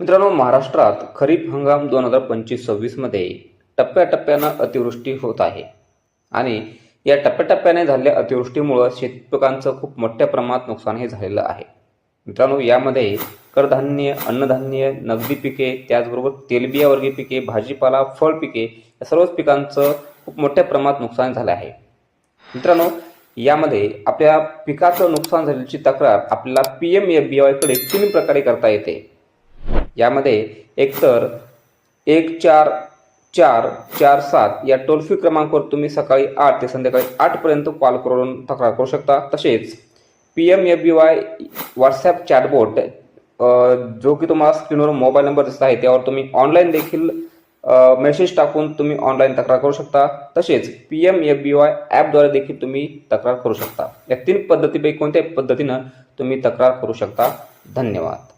मित्रांनो महाराष्ट्रात खरीप हंगाम दोन हजार पंचवीस सव्वीसमध्ये टप्प्याटप्प्यानं अतिवृष्टी होत आहे. आणि या टप्प्याटप्प्याने झालेल्या अतिवृष्टीमुळं शेतपिकांचं खूप मोठ्या प्रमाणात नुकसान हे झालेलं आहे. मित्रांनो यामध्ये कडधान्य अन्नधान्य नगदी पिके त्याचबरोबर तेलबियावर्गीय पिके भाजीपाला फळ पिके या सर्वच पिकांचं खूप मोठ्या प्रमाणात नुकसान झालं आहे. मित्रांनो यामध्ये आपल्या पिकाचं नुकसान झाल्याची तक्रार आपल्याला पी एम एफ बी वायकडे तीन प्रकारे करता येते. यामध्ये एकतर एक चार चार चार सात या टोल फ्री क्रमांकावर तुम्ही सकाळी आठ ते संध्याकाळी आठपर्यंत कॉल करून तक्रार करू शकता. तसेच P M F B Y WhatsApp chatbot जो की तुम्हाला स्क्रीनवर मोबाईल नंबर दिसत आहे त्यावर तुम्ही ऑनलाईन देखील मेसेज टाकून तुम्ही ऑनलाईन तक्रार करू शकता. तसेच P M F B Y ॲपद्वारे देखील तुम्ही तक्रार करू शकता. या तीन पद्धतीपैकी कोणत्याही पद्धतीनं तुम्ही तक्रार करू शकता. धन्यवाद.